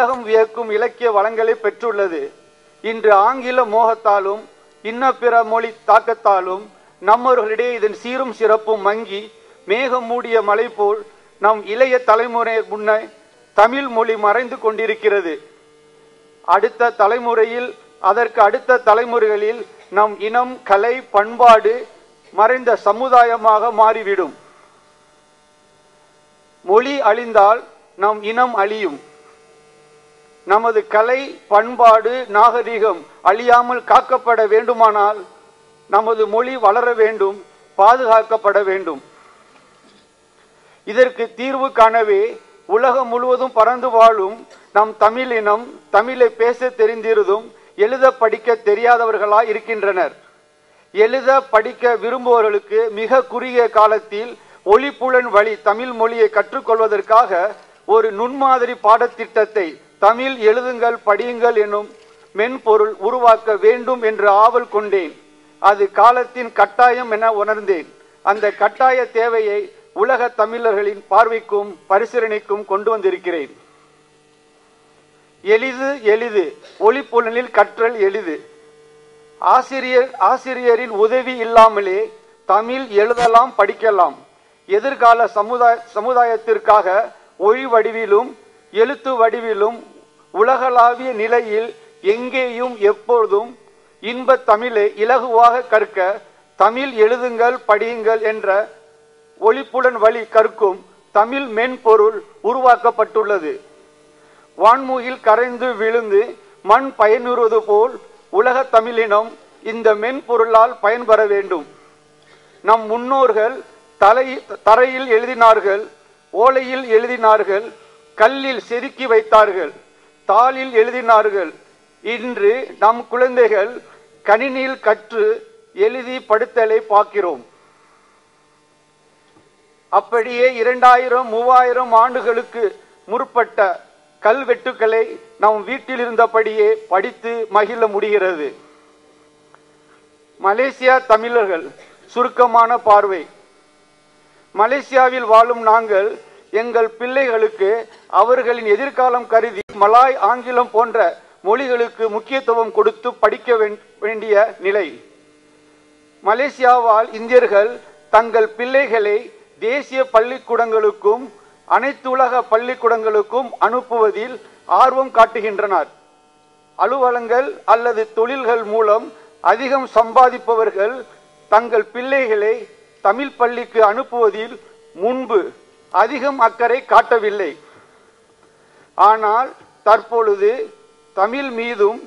உலகம் வியக்கும் இலக்கிய வளங்களை பெற்றுள்ளது. இன்று ஆங்கில மோகத்தாலும் இன்ன பிற மொழி தாக்கத்தாலும் நம்மவர்களிடையே இதன் சீரும் சிறப்பும் மங்கி மேகம் மூடிய மலை போல் நம் இளைய தலைமுறை முன்ன தமிழ் மொழி மறைந்து கொண்டிருக்கிறது. அடுத்த தலைமுறையில் அதற்கு அடுத்த தலைமுறைகளில் நம் இனம் கலை பண்பாடு மறைந்த சமுதாயமாக மாறிவிடும். மொழி அழிந்தால் நம் இனம் அழியும். நமது கலை பண்பாடு நாகரிகம் அழியாமல் காக்கப்பட வேண்டுமானால் நமது மொழி வளர வேண்டும் பாதுகாக்கப்பட வேண்டும். இதற்கு தீர்வு காணவே உலகம் முழுவதும் பறந்து வாழும் நம் தமிழினம் தமிழை பேச தெரிந்திருந்தும் எழுத படிக்க தெரியாதவர்களாய் இருக்கின்றனர். எழுத படிக்க விரும்புபவர்களுக்கு மிக குறுகிய காலத்தில் ஒளிப்புலன் வழி தமிழ் மொழியை கற்றுக்கொள்வதற்காக ஒரு நுண்மாதிரி பாடத்திட்டத்தை தமிழ் எழுதுங்கள் படியுங்கள் எனும் மென்பொருள் உருவாக்க வேண்டும் என்று ஆவல் கொண்டேன். அது காலத்தின் கட்டாயம் என உணர்ந்தேன். அந்த கட்டாய தேவையை உலக தமிழர்களின் பார்வைக்கும் பரிசீலனைக்கும் கொண்டு வந்திருக்கிறேன். எளிது எளிது. ஒளிப்புலனில் கற்றல் எளிது. ஆசிரியர் ஆசிரியரின் உதவி இல்லாமலே தமிழ் எழுதலாம் படிக்கலாம். எதிர்கால சமுதாய சமுதாயத்திற்காக ஒளி வடிவிலும் எழுத்து வடிவிலும் உலகளாவிய நிலையில் எங்கேயும் எப்பொழுதும் இன்ப தமிழை இலகுவாக கற்க தமிழ் எழுதுங்கள் படியுங்கள் என்ற ஒளிப்புடன் வழி கற்கும் தமிழ் மென்பொருள் உருவாக்கப்பட்டுள்ளது. வான்முகில் கரைந்து விழுந்து மண் பயனுறுவது போல் உலக தமிழினம் இந்த மென்பொருளால் பயன்பெற வேண்டும். நம் முன்னோர்கள் தலை தரையில் எழுதினார்கள் ஓலையில் எழுதினார்கள் கல்லில் செதுக்கி வைத்தார்கள் தாளில் எழுதினார்கள். இன்று நம் குழந்தைகள் கணினியில் கற்று எழுதி படுத்தலை பார்க்கிறோம். அப்படியே இரண்டாயிரம் மூவாயிரம் ஆண்டுகளுக்கு முற்பட்ட கல்வெட்டுக்களை நம் வீட்டில் இருந்தபடியே படித்து மகிழ முடிகிறது. மலேசியா தமிழர்கள் சுருக்கமான பார்வை. மலேசியாவில் வாழும் நாங்கள் எங்கள் பிள்ளைகளுக்கு அவர்களின் எதிர்காலம் கருதி மலாய் ஆங்கிலம் போன்ற மொழிகளுக்கு முக்கியத்துவம் கொடுத்து படிக்க வேண்டிய நிலை. மலேசியாவால் இந்தியர்கள் தங்கள் பிள்ளைகளை தேசிய பள்ளிக்கூடங்களுக்கும் அனைத்துலக பள்ளிக்கூடங்களுக்கும் அனுப்புவதில் ஆர்வம் காட்டுகின்றனர். அலுவலங்கள் அல்லது தொழில்கள் மூலம் அதிகம் சம்பாதிப்பவர்கள் தங்கள் பிள்ளைகளை தமிழ் பள்ளிக்கு அனுப்புவதில் முன்பு அதிகம் அக்கறை காட்டவில்லை. ஆனால் தற்பொழுது தமிழ் மீதும்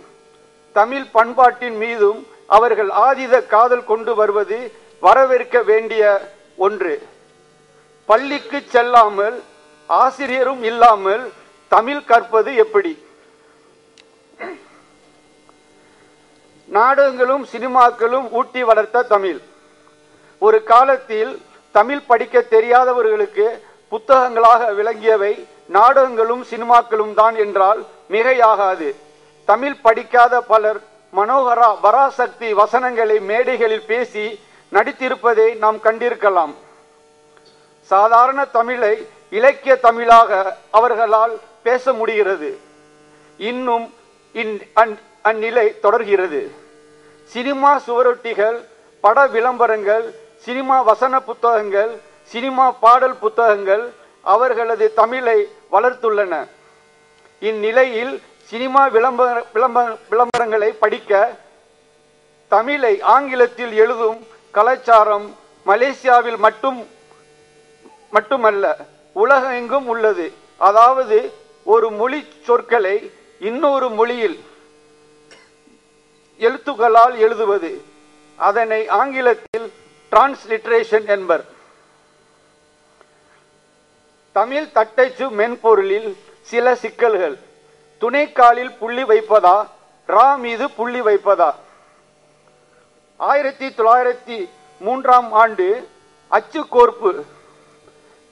தமிழ் பண்பாட்டின் மீதும் அவர்கள் ஆதித காதல் கொண்டு வருவது வரவேற்க வேண்டிய ஒன்று. பள்ளிக்கு செல்லாமல் ஆசிரியரும் இல்லாமல் தமிழ் கற்பது எப்படி? நாடகங்களும் சினிமாக்களும் ஊட்டி வளர்த்த தமிழ். ஒரு காலத்தில் தமிழ் படிக்க தெரியாதவர்களுக்கு புத்தகங்களாக விளங்கியவை நாடகங்களும் சினிமாக்களும் தான் என்றால் மிகையாகாது. தமிழ் படிக்காத பலர் மனோகரா பராசக்தி வசனங்களை மேடைகளில் பேசி நடித்திருப்பதை நாம் கண்டிருக்கலாம். சாதாரண தமிழை இலக்கிய தமிழாக அவர்களால் பேச முடிகிறது. இன்னும் அந்நிலை தொடர்கிறது. சினிமா சுவரொட்டிகள் பட விளம்பரங்கள் சினிமா வசன புத்தகங்கள் சினிமா பாடல் புத்தகங்கள் அவர்களது தமிழை வளர்த்துள்ளன. இந்நிலையில் சினிமா விளம்பர விளம்பர விளம்பரங்களை படிக்க தமிழை ஆங்கிலத்தில் எழுதும் கலாச்சாரம் மலேசியாவில் மட்டும் மட்டுமல்ல உலகெங்கும் உள்ளது. அதாவது ஒரு மொழி சொற்களை இன்னொரு மொழியில் எழுத்துக்களால் எழுதுவது. அதனை ஆங்கிலத்தில் டிரான்ஸ்லிட்ரேஷன் என்பர். தமிழ் தட்டச்சு மென்பொருளில் சில சிக்கல்கள். துணைக்காலில் புள்ளி வைப்பதா? ரா மீது புள்ளி வைப்பதா? ஆயிரத்தி தொள்ளாயிரத்தி மூன்றாம் ஆண்டு அச்சுக்கோர்ப்பு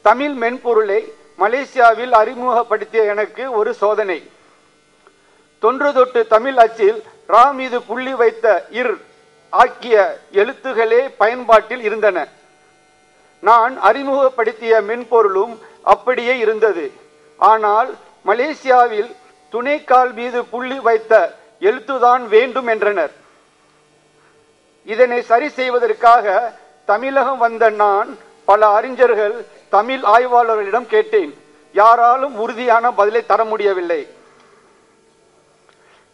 தமிழ் மென்பொருளை மலேசியாவில் அறிமுகப்படுத்திய எனக்கு ஒரு சோதனை. தொன்று தொட்டு தமிழ் அச்சில் ரா மீது புள்ளி வைத்த இர் ஆக்கிய எழுத்துகளே பயன்பாட்டில் இருந்தன. நான் அறிமுகப்படுத்திய மென்பொருளும் அப்படியே இருந்தது. ஆனால் மலேசியாவில் துணைக்கால் மீது புள்ளி வைத்த எழுத்துதான் வேண்டும் என்றனர். இதனை சரி செய்வதற்காக தமிழகம் வந்த நான் பல அறிஞர்கள் தமிழ் ஆய்வாளர்களிடம் கேட்டேன். யாராலும் உறுதியான பதிலை தர முடியவில்லை.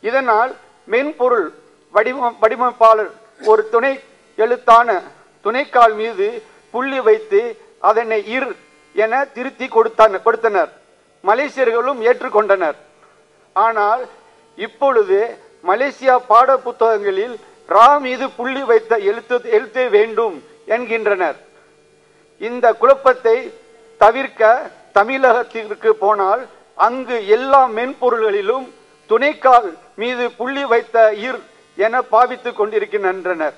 இதனால் மென்பொருள் வடிவ வடிவமைப்பாளர் ஒரு துணை எழுத்தான துணைக்கால் மீது புள்ளி வைத்து அதனை இர் என திருத்தி கொடுத்தன கொடுத்தனர். மலேசியர்களும் ஏற்றுக்கொண்டனர். ஆனால் இப்பொழுது மலேசியா பாட புத்தகங்களில் ரா மீது புள்ளி வைத்த எழுத்து எழுத்தே வேண்டும் என்கின்றனர். இந்த குழப்பத்தை தவிர்க்க தமிழகத்திற்கு போனால் அங்கு எல்லா மென்பொருள்களிலும் துணைக்கால் மீது புள்ளி வைத்த இர் என பாவித்துக் கொண்டிருக்கின்றனர்.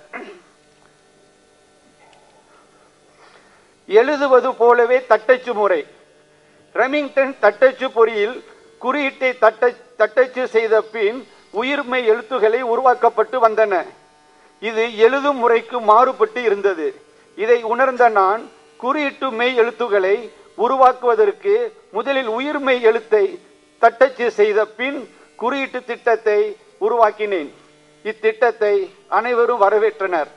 எழுதுவது போலவே தட்டச்சு முறை. ரெமிங்டன் தட்டச்சு பொறியில் குறியீட்டை தட்ட தட்டச்சு செய்த பின் உயிர்மை எழுத்துக்களை உருவாக்கப்பட்டு வந்தன. இது எழுதும் முறைக்கு மாறுபட்டு இருந்தது. இதை உணர்ந்த நான் குறியீட்டு மெய் எழுத்துக்களை உருவாக்குவதற்கு முதலில் உயிர்மை எழுத்தை தட்டச்சு செய்த பின் குறியீட்டு திட்டத்தை உருவாக்கினேன். இத்திட்டத்தை அனைவரும் வரவேற்றனர்.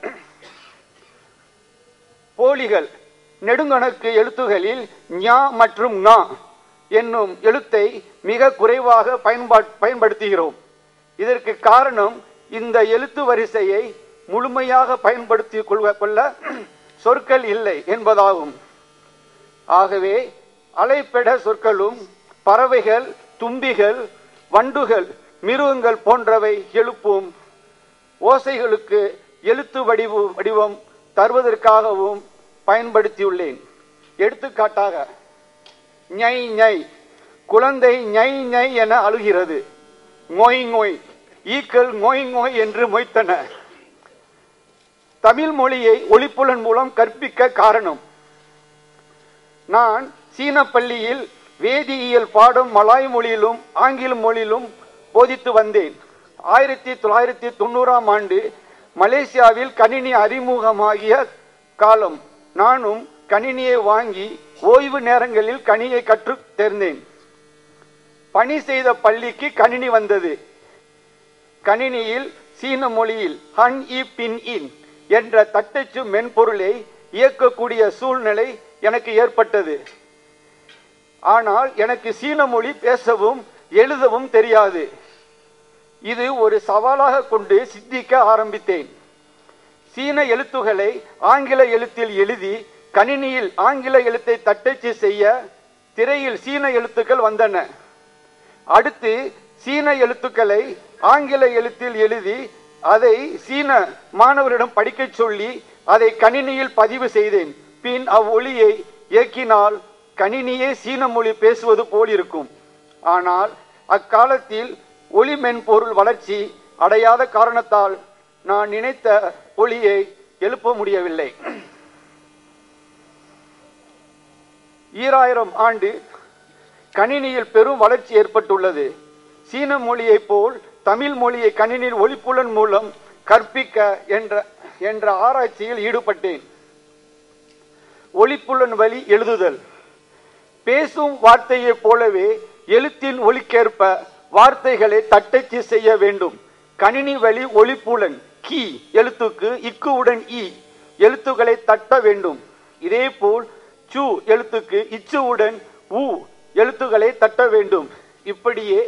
போலிகள். நெடுங்கணக்கு எழுத்துகளில் ஞா மற்றும் நா என்னும் எழுத்தை மிக குறைவாக பயன்பா- பயன்படுத்துகிறோம். இதற்கு காரணம் இந்த எழுத்து வரிசையை முழுமையாக பயன்படுத்தி கொள்வ கொள்ள சொற்கள் இல்லை என்பதாகும். ஆகவே அலைப்பெட சொற்களும் பறவைகள் தும்பிகள் வண்டுகள் மிருகங்கள் போன்றவை எழுப்பும். ஓசைகளுக்கு எழுத்து வடிவு வடிவம் தருவதற்காகவும் பயன்படுத்தியுள்ளேன். எடுத்துக்காட்டாக ஞை ஞை குழந்தை ஞை ஞை என அழுகிறது. மொய் மொய் ஈக்கள் மொய் மொய் என்று மொய்த்தன. தமிழ் மொழியை ஒளிப்புலன் மூலம் கற்பிக்க காரணம் நான் சீன பள்ளியில் வேதியியல் பாடம் மலாய் மொழியிலும் ஆங்கில மொழியிலும் போதித்து வந்தேன். ஆயிரத்தி தொள்ளாயிரத்தி தொண்ணூறாம் ஆண்டு மலேசியாவில் கணினி அறிமுகமாகிய காலம். நானும் கணினியை வாங்கி ஓய்வு நேரங்களில் கணினியை கற்று தேர்ந்தேன். பணி செய்த பள்ளிக்கு கணினி வந்தது. கணினியில் சீன மொழியில் ஹன் இ பின் இன் என்ற தட்டச்சு மென்பொருளை இயக்கக்கூடிய சூழ்நிலை எனக்கு ஏற்பட்டது. ஆனால் எனக்கு சீன மொழி பேசவும் எழுதவும் தெரியாது. இது ஒரு சவாலாக கொண்டு சித்திக்க ஆரம்பித்தேன். சீன எழுத்துகளை ஆங்கில எழுத்தில் எழுதி கணினியில் ஆங்கில எழுத்தை தட்டச்சு செய்ய திரையில் சீன எழுத்துக்கள் வந்தன. அடுத்து சீன எழுத்துக்களை ஆங்கில எழுத்தில் எழுதி அதை சீன மாணவரிடம் படிக்கச் சொல்லி அதை கணினியில் பதிவு செய்தேன். பின் அவ்வொலியை இயக்கினால் கணினியே சீன மொழி பேசுவது போல் இருக்கும் ஆனால் அக்காலத்தில் ஒளி மென்பொருள் வளர்ச்சி அடையாத காரணத்தால் நான் நினைத்த ஒளியை எழுப்ப முடியவில்லை. ஈராயிரம் ஆண்டு கணினியில் பெரும் வளர்ச்சி ஏற்பட்டுள்ளது. சீன மொழியைப் போல் தமிழ் மொழியை கணினியில் ஒளிப்புலன் மூலம் கற்பிக்க என்ற என்ற ஆராய்ச்சியில் ஈடுபட்டேன். ஒளிப்புலன் வழி எழுதுதல். பேசும் வார்த்தையைப் போலவே எழுத்தின் ஒலிக்கேற்ப வார்த்தைகளை தட்டச்சு செய்ய வேண்டும். கணினி வழி ஒளிப்புலன் கி எழுத்துக்கு இக்குவுடன் இ எழுத்துக்களை தட்ட வேண்டும். இதே போல் சு எழுத்துக்கு இச்சுவுடன் உ எழுத்துக்களை தட்ட வேண்டும். இப்படியே